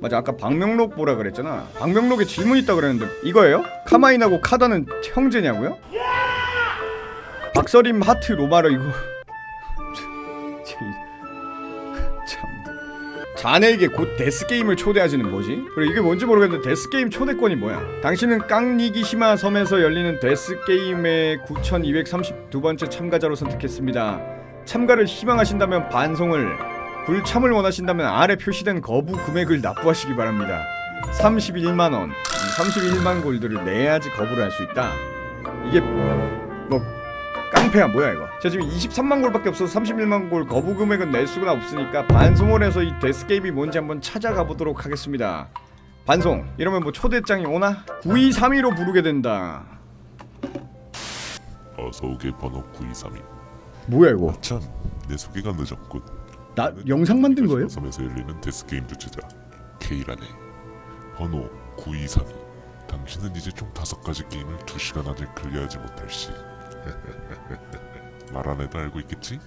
맞아 아까 박명록 보라 그랬잖아 박명록에 질문 있다 그랬는데 이거예요? 카마인하고 카다는 형제냐고요? 박서림 하트 로마로 이거 참 자네에게 곧 데스게임을 초대하지는 뭐지? 그리고 이게 뭔지 모르겠는데 데스게임 초대권이 뭐야? 당신은 깡니기시마 섬에서 열리는 데스게임의 9232번째 참가자로 선택했습니다 참가를 희망하신다면 반송을 불참을 원하신다면 아래 표시된 거부 금액을 납부하시기 바랍니다. 31만원, 31만 골드를 내야지 거부를 할 수 있다. 이게 뭐 깡패야 뭐야 이거? 저 지금 23만 골밖에 없어서 31만 골 거부 금액은 낼 수가 없으니까 반송을 해서 이 데스게임이 뭔지 한번 찾아가 보도록 하겠습니다. 반송. 이러면 뭐 초대장이 오나? 9232로 부르게 된다. 어서 오게 번호 9232 뭐야 이거? 참, 내 소개가 늦었군 나 영상 만든 거예요? 섬에서 열리는 데스 게임 주최자 K라네 번호 9232 당신은 이제 총 다섯 가지 게임을 두 시간 안에 클리어하지 못할 시. 말안 해도 알고 있겠지?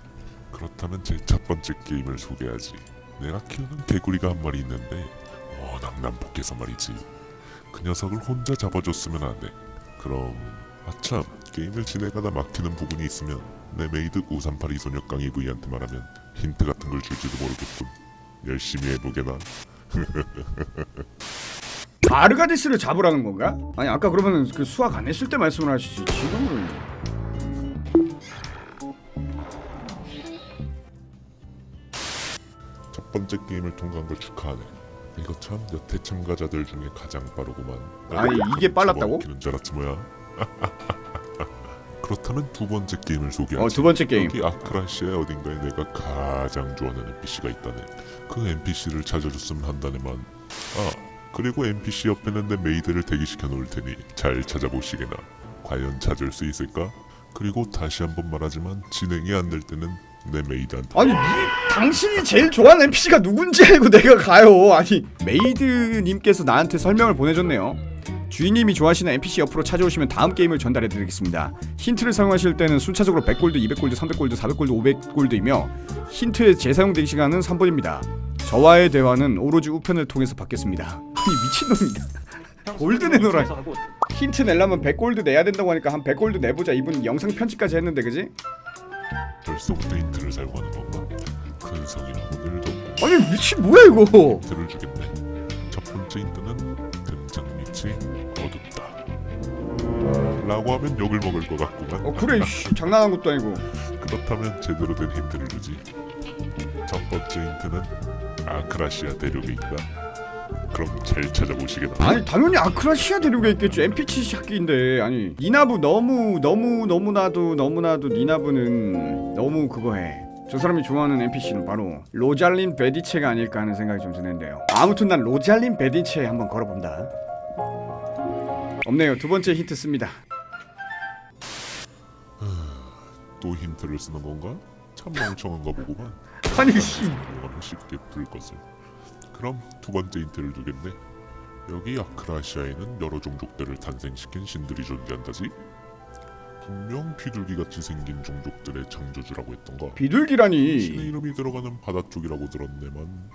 그렇다면 제 첫 번째 게임을 소개하지. 내가 키우는 개구리가 한 마리 있는데 워낙 난폭해서 말이지. 그 녀석을 혼자 잡아줬으면 안돼. 그럼 아참 게임을 진행하다 막히는 부분이 있으면 내 메이드 538이 소녀 깡이 V한테 말하면 힌트 같은 걸 줄지도 모르겠군. 열심히 해보게나. 아르가디스를 잡으라는 건가? 아니 아까 그러면은 그 수학 안 했을 때 말씀을 하시지 지금은. 첫 번째 게임을 통과한 걸 축하하네. 이거 참 여태 참가자들 중에 가장 빠르구만. 아니, 이게 빨랐다고? 기는 줄 알았지 뭐야 그렇다면 두 번째 게임을 소개하지 어 두 번째 게임 여기 아크라시아 어딘가에 내가 가장 좋아하는 NPC가 있다네. 그 NPC를 찾아줬으면 한다네만. 아 그리고 NPC 옆에는 내 메이드를 대기시켜 놓을 테니 잘 찾아보시게나. 과연 찾을 수 있을까? 그리고 다시 한번 말하지만 진행이 안 될 때는 내 메이드한테 아니 니 당신이 제일 좋아하는 NPC가 누군지 알고 내가 가요 아니 메이드님께서 나한테 설명을 보내줬네요 주인님이 좋아하시는 NPC 옆으로 찾아오시면 다음 게임을 전달해드리겠습니다 힌트를 사용하실 때는 순차적으로 100골드, 200골드, 300골드, 400골드, 500골드이며 힌트의 재사용 대기 시간은 3분입니다 저와의 대화는 오로지 우편을 통해서 받겠습니다 아니 미친놈이다 골드 내놓으라 힌트 내려면 100골드 내야 된다고 하니까 한 100골드 내보자 이분 영상 편집까지 했는데 그지? 벌써부터 힌트를 사용하는 건가? 큰 성이라고 늘도 아니 미친 뭐야 이거 힌트를 주겠네. 첫 번째 힌트는 등장 밑이 어둡다. 라고 하면 욕을 먹을 것 같구만. 어 그래 씨, 장난한 것도 아니고 그렇다면 제대로 된 힌트를 주지. 첫 번째 힌트는 아크라시아 대륙에 있다. 그럼 잘 찾아보시게나. 아니 당연히 아크라시아 대륙에 있겠죠 NPC 새끼인데 아니 니나부 너무 너무 너무나도 너무나도 니나부는 너무 그거 해 저 사람이 좋아하는 NPC는 바로 로잘린 베디체가 아닐까 하는 생각이 좀 드는데요 아무튼 난 로잘린 베디체에 한번 걸어본다 없네요 두 번째 힌트 씁니다 또 힌트를 쓰는 건가? 참 멍청한 거 보고만. 아니 씨 이거는 쉽게 풀 것을. 그럼 두 번째 힌트를 주겠네. 여기 아크라시아에는 여러 종족들을 탄생시킨 신들이 존재한다지. 분명 비둘기 같이 생긴 종족들의 창조주라고 했던가. 신의 비둘기라니 이름이 들어가는 바다 쪽이라고 들었네만.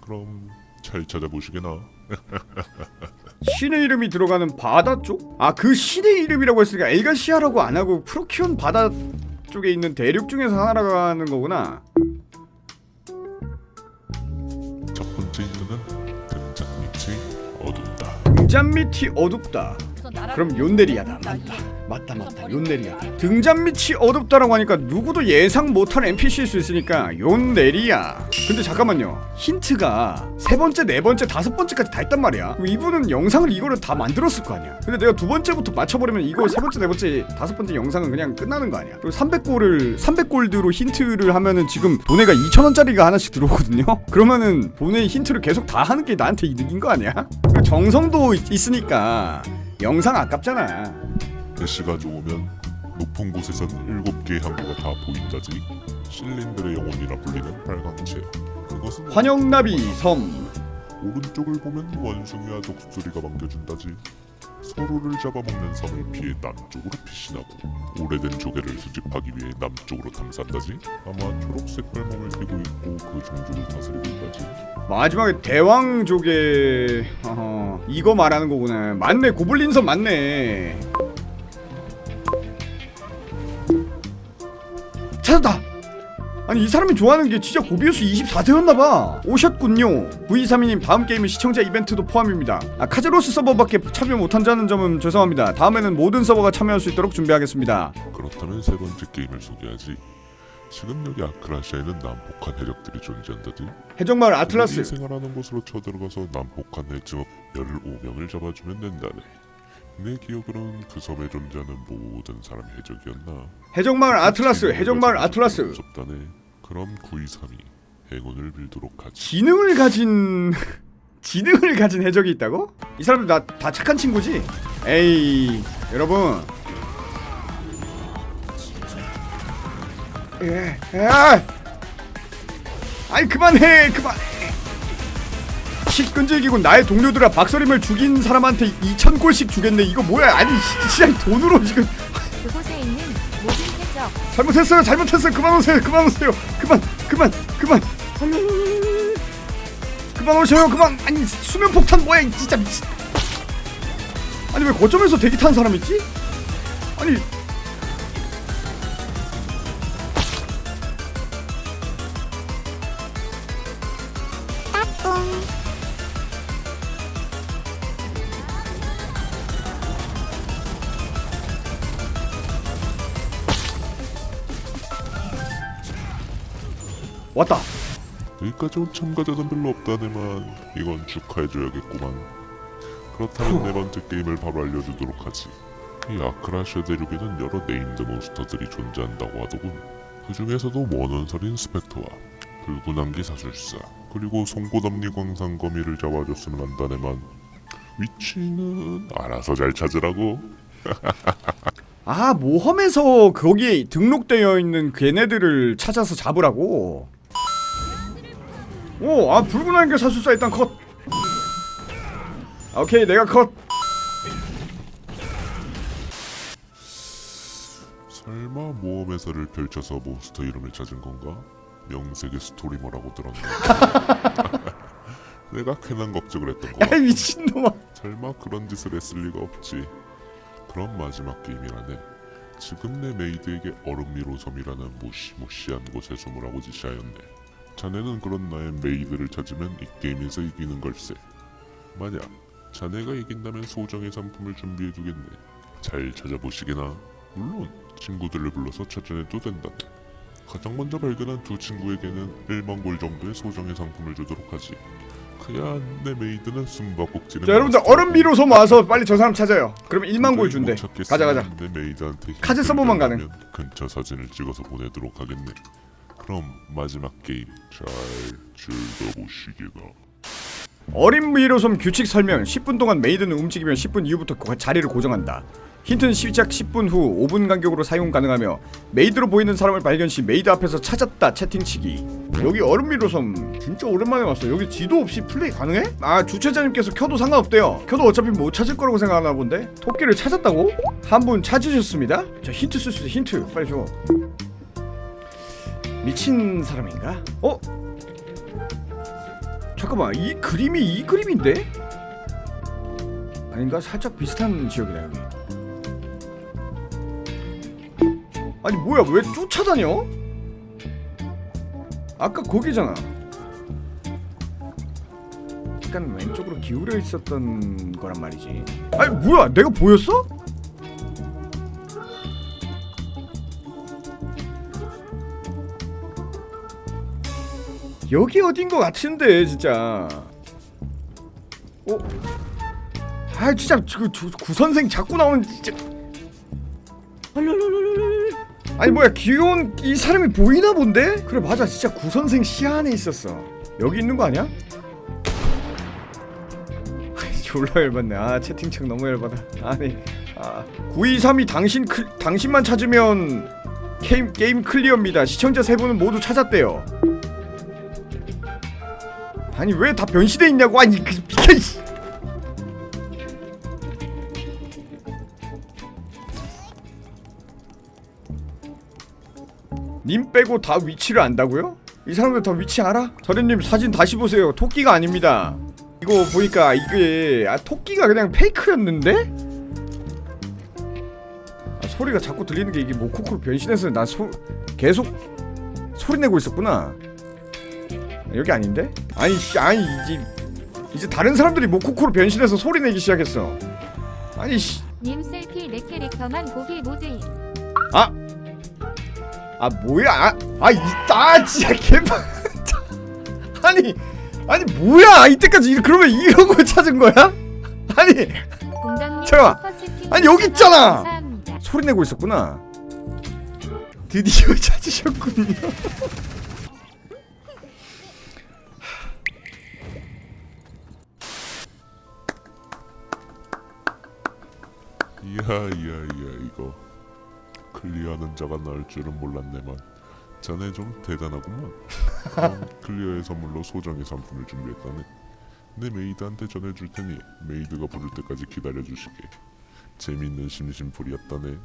그럼 잘 찾아보시게나. 신의 이름이 들어가는 바다 쪽? 아 그 신의 이름이라고 했으니까 엘가시아라고 안 하고 프로키온 바다 쪽에 있는 대륙 중에서 하나라고 하는 거구나 첫 번째 힌트는 등장 밑이 어둡다. 등잔 밑이 어둡다 그럼 욘네리아다 맞다 맞다 맞다. 욘네리아다 등잔 밑이 어둡다라고 하니까 누구도 예상 못한 NPC일 수 있으니까 욘네리아 근데 잠깐만요. 힌트가 세 번째 네 번째 다섯 번째까지 다 있단 말이야. 이분은 영상을 이거를 다 만들었을 거 아니야. 근데 내가 두 번째부터 맞춰버리면 이거 세 번째 네 번째 다섯 번째 영상은 그냥 끝나는 거 아니야. 그리고 300골을 300골드로 힌트를 하면은 지금 돈에가 2천원짜리가 하나씩 들어오거든요? 그러면은 본의 힌트를 계속 다 하는 게 나한테 이득인 거 아니야? 그리고 정성도 있- 있으니까 영상 아깝잖아 날씨가 좋으면 높은 곳에선 일곱 개의 항구가 다 보인다지. 신린들의 영혼이라 불리는 빨강체. 그것은 환영나비 섬 오른쪽을 보면 원숭이와 독수리가 반겨준다지. 서로를 잡아먹는 섬을 피해 남쪽으로 피신하고 오래된 조개를 수집하기 위해 남쪽으로 탐사한다지 아마 초록색 발망을 띠고 있고 그 종족을 다스리고 있다지 마지막에 대왕 조개 어허, 이거 말하는 거구나 맞네 고블린 섬 맞네 찾았다. 아니 이 사람이 좋아하는 게 진짜 고비우스 24세였나봐. 오셨군요. V32님 다음 게임은 시청자 이벤트도 포함입니다. 아 카제로스 서버밖에 참여 못한다는 점은 죄송합니다. 다음에는 모든 서버가 참여할 수 있도록 준비하겠습니다. 그렇다면 세 번째 게임을 소개하지. 지금 여기 아크라시아에는 남북한 해적들이 존재한다지 해적마을 아틀라스. 생활하는 곳으로 쳐들어가서 남북한 해적 15명을 잡아주면 된다네 내 기억으로는 그 섬에 존재하는 모든 사람이 해적이었나 해적마을 아틀라스 해적마을 아틀라스 무섭다네 그럼 9232 행운을 빌도록 하지 지능을 가진 지능을 가진 해적이 있다고? 이 사람들 다, 다 착한 친구지? 에이 여러분 예, 예. 아이 그만해 그만 해 식끈질기고 나의 동료들아 박서림을 죽인 사람한테 2,000골씩 주겠네. 이거 뭐야? 아니 진짜 돈으로 지금. 그곳에 있는 모든 해적 잘못했어요 잘못했어요. 그만 오세요 그만 오세요. 그만 그만 그만. 그만 오셔요 그만. 아니 수면 폭탄 뭐야 이 진짜 미친. 아니 왜 거점에서 대기 타는 사람 있지? 아니 왔다. 여기까지 온 참가자는 별로 없다네만 이건 축하해줘야겠구만. 그렇다면 네 번째 게임을 바로 알려주도록 하지. 이 아크라시아 대륙에는 여러 네임드 몬스터들이 존재한다고 하더군. 그 중에서도 원원설인 스펙터와 붉은 안기 사술사 그리고 송곳없니 광산 거미를 잡아줬으면 한다네만 위치는 알아서 잘 찾으라고. 아 모험에서 거기에 등록되어 있는 걔네들을 찾아서 잡으라고 오 아 붉은 안개 사술사 일단 컷 아, 오케이 내가 컷 설마 모험 해설을 펼쳐서 몬스터 이름을 찾은 건가? 명색의 스토리머라고 들었네 내가 괜한 걱정을 했던 거 야이 미친놈아 설마 그런 짓을 했을 리가 없지. 그럼 마지막 게임이라네. 지금 내 메이드에게 얼음미로 섬이라는 무시무시한 곳에 숨으라고 지시하였네. 자네는 그런 나의 메이드를 찾으면 이 게임에서 이기는 걸세. 만약 자네가 이긴다면 소정의 상품을 준비해두겠네. 잘 찾아보시게나. 물론 친구들을 불러서 찾아내도 된다. 가장 먼저 발견한 두 친구에게는 1만 골 정도의 소정의 상품을 주도록 하지. 그야 내 메이드는 숨바꼭질을 자 여러분들 얼음 미로섬 와서 빨리 저 사람 찾아요 그러면 1만 골 준대 가자 가자 내 메이드한테 카드 서버만 가능. 근처 사진을 찍어서 보내도록 하겠네. 그럼 마지막 게임 잘 즐겨보시게나. 어린 미로섬 규칙 설명. 10분 동안 메이드는 움직이면 10분 이후부터 그 자리를 고정한다. 힌트는 시작 10분 후 5분 간격으로 사용 가능하며 메이드로 보이는 사람을 발견 시 메이드 앞에서 찾았다 채팅치기. 여기 얼음 미로섬 진짜 오랜만에 왔어 여기 지도 없이 플레이 가능해? 아 주최자님께서 켜도 상관없대요. 켜도 어차피 못 찾을 거라고 생각하나 본데. 토끼를 찾았다고? 한 분 찾으셨습니다? 자 힌트 쓸 수 있어 힌트. 빨리 줘 미친 사람인가? 어? 잠깐만 이 그림이 이 그림인데? 아닌가? 살짝 비슷한 지역이다 여기 아니 뭐야 왜 쫓아다녀? 아까 거기잖아 약간 왼쪽으로 기울여 있었던 거란 말이지 아니 뭐야 내가 보였어? 여기 어딘 거 같은데 진짜. 어? 아 진짜 그 구선생 자꾸 나오는 진짜. 아니 뭐야 귀여운 이 사람이 보이나 본데? 그래 맞아. 진짜 구선생 시야 안에 있었어. 여기 있는 거 아니야? 졸라 열받네. 아 채팅창 너무 열받아. 아니 아 9232 당신 클, 당신만 찾으면 게임, 게임 클리어입니다. 시청자 세 분은 모두 찾았대요 아니 왜 다 변신해 있냐고 아니 그 비켜 씨. 님 빼고 다 위치를 안다고요? 이 사람들 다 위치 알아? 서련님 사진 다시 보세요 토끼가 아닙니다 이거 보니까 이게 아 토끼가 그냥 페이크였는데? 아, 소리가 자꾸 들리는 게 이게 모코코로 변신해서 나 소... 계속 소리 내고 있었구나 여기 아닌데? 아니 씨 아니 이제 이제 다른 사람들이 모코코로 변신해서 소리 내기 시작했어 아니 씨 님 셀피 내 캐릭터만 고기 모드임. 아! 아 뭐야? 아, 아 이따 진짜 개판. 아니 아니 뭐야? 이때까지 이- 그러면 이런 걸 찾은 거야? 아니 잠깐만. 슈퍼채팅 아니, 여기 있잖아. 감사합니다. 소리 내고 있었구나. 드디어 찾으셨군요. 야 이야 이야 이거 클리어하는 자가 나을 줄은 몰랐네만 자네 좀 대단하구만 그럼 클리어의 선물로 소정의 상품을 준비했다네 내 메이드한테 전해줄 테니 메이드가 부를 때까지 기다려주시게 재밌는 심심풀이였다네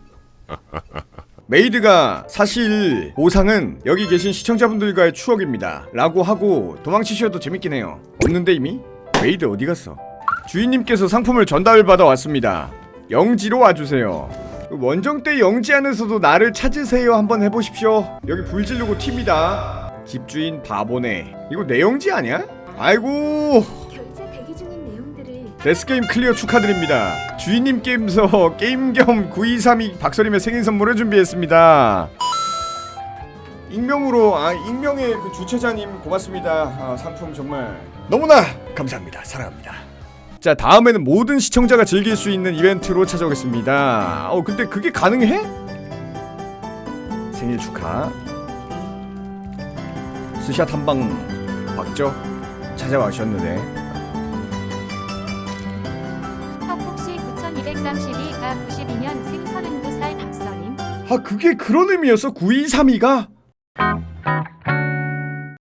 메이드가 사실 보상은 여기 계신 시청자분들과의 추억입니다. 라고 하고 도망치셔도 재밌긴 해요. 없는데 이미? 메이드 어디 갔어? 주인님께서 상품을 전달을 받아 왔습니다. 영지로 와주세요. 그 원정 때 영지 안에서도 나를 찾으세요 한번 해보십시오. 여기 불 지르고 튑니다. 집주인 바보네. 이거 내 영지 아니야? 아이고 데스게임 클리어 축하드립니다. 주인님 게임서 게임 겸 9232 박서림의 생일 선물을 준비했습니다. 익명으로 아 익명의 그 주최자님 고맙습니다. 아, 상품 정말 너무나 감사합니다. 사랑합니다. 자 다음에는 모든 시청자가 즐길 수 있는 이벤트로 찾아오겠습니다. 어 근데 그게 가능해? 생일 축하. 스샷 한 방 박죠? 찾아와주셨는데 턱혹시 9232가 92년 생 39살 박서림. 아 그게 그런 의미였어? 9232가?